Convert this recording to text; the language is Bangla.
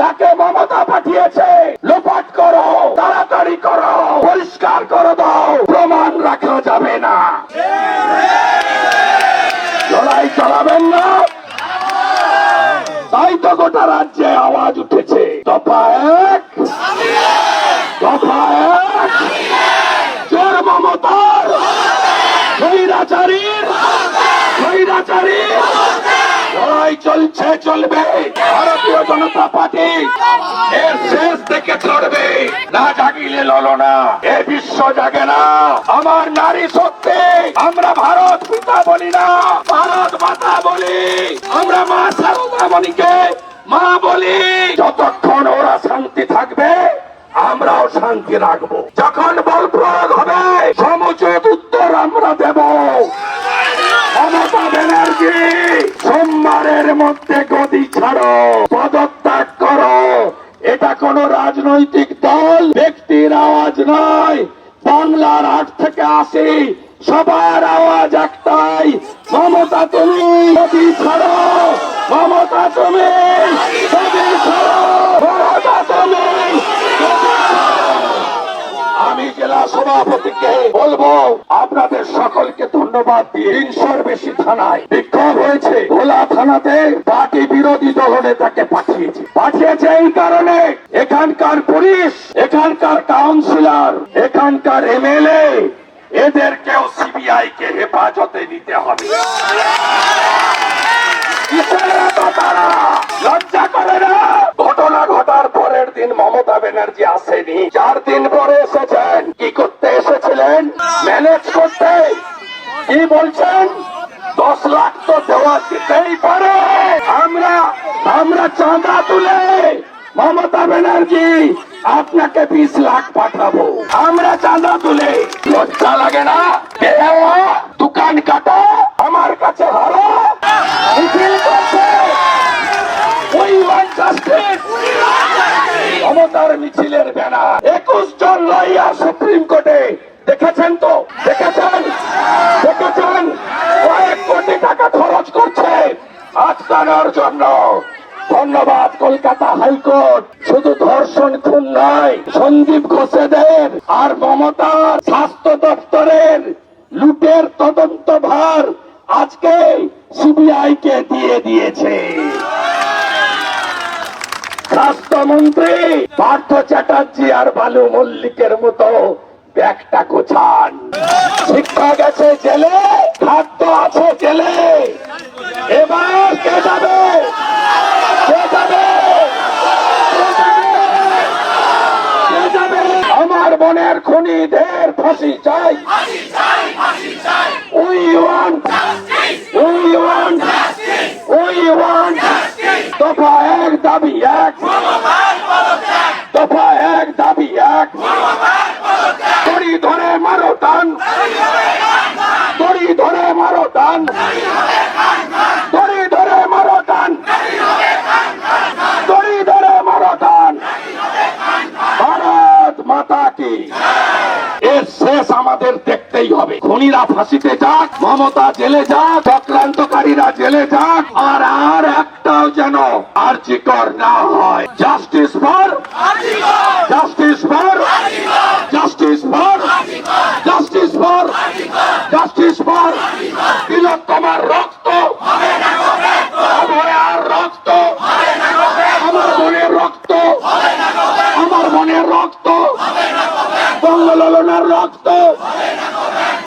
তাকে মমতা পাঠিয়েছে? লোপাট করো, তাড়াতাড়ি করো, পরিষ্কার করে দাও, প্রমাণ রাখা যাবে না। লড়াই চালাবেন না। তাই তো গোটা রাজ্যে আওয়াজ উঠেছে। দফা এক দফা এক চোর মমতার স্বৈরাচারীর স্বৈরাচারীর লড়াই চলছে, চলবে। ভারতীয় জনতা পার্টি এর শেষ থেকে চড়বে। না জাগিলে ললো না এ বিশ্ব জাগে না। আমার নারী সত্যি আমরা ভারত পিতা বলি না, ভারত মাতা বলি। আমরা মা সারদা মণিকে মা বলি। যতক্ষণ ওরা শান্তি থাকবে, আমরাও শান্তি রাখব। যখন বল প্রয়োগ হবে সমুচিত উত্তর আমরা দেব মমতা ব্যানার্জি সোমবারের মধ্যে গদি ছাড়ো, পদত্যাগ করো। এটা কোন রাজনৈতিক দল, ব্যক্তির আওয়াজ নয়। বাংলার আট থেকে আসি সবার আওয়াজ একটাই, মমতা তুমি গদি ছাড়ো, মমতা তুমি গদি ছাড়ো মমতা তুমি আমি জেলা সভাপতিকে বলব, আপনাদের সকলকে ধন্যবাদ দিয়ে তিনশোর বেশি থানায় বিক্ষোভ হয়েছে। ভোলা থানাতে পার্টি বিরোধী দল নেতাকে পাঠিয়েছে। পাঠিয়েছে এই কারণে এখানকার পুলিশ, এখানকার কাউন্সিলর, এখানকার এমএলএ, এদেরকেও সিবিআই কে হেফাজতে নিতে হবে। লজ্জা করে না? ঘটনা ঘটার পরের দিন মমতা ব্যানার্জি আসেনি। কি বলছেন? দশ লাখ তো দেওয়া দিতেই পারে। আমরা আমরা চাঁদা তুলে মমতা ব্যানার্জি আপনাকে বিশ লাখ পাঠাবো। আমরা চাঁদা তুলে লজ্জা লাগে না? দোকান কাটা, আমার কাছে হারা। মমতার মিছিলের ব্যানার একুশ জন লয়ার সুপ্রিম কোর্টে। দেখেছেন তো? দেখেছেন? দেখেছেন? কয়েক কোটি টাকা খরচ করছে আটকানোর জন্য। ধন্যবাদ, কলকাতা হাইকোর্ট। শুধু ধর্ষণ, খুন নয়, সন্দীপ ঘোষেদের আর মমতার স্বাস্থ্য দপ্তরের লুটের তদন্ত ভার আজকে সিবিআই কে দিয়ে দিয়েছে। স্বাস্থ্যমন্ত্রী পার্থ চ্যাটার্জি আর বালু মল্লিকের মতো ব্যাগটা গোছান। শিক্ষা গেছে জেলে, খাদ্য আছে জেলে। এবার কে যাবে? কে যাবে? আমার ফাঁসি চাই। We want we want we want দফা এক দাবি, এক। দফা এক দাবি, এক। দড়ি ধরে মারো টান। দড়ি ধরে মারো টান। ভারত মাতা কি। এর শেষ আমাদের দেখতেই হবে। খনিরা ফাঁসিতে যাক, মমতা জেলে যাক, চক্রান্তকারীরা জেলে যাক, আর আর একটাও যেন আর্যিকর না হয়। Justice for justice for justice for justice for justice for Tilak তোমার রক্ত। আর রক্ত। আমার মনের রক্ত। আমার মনের রক্ত। বঙ্গললনার রক্ত।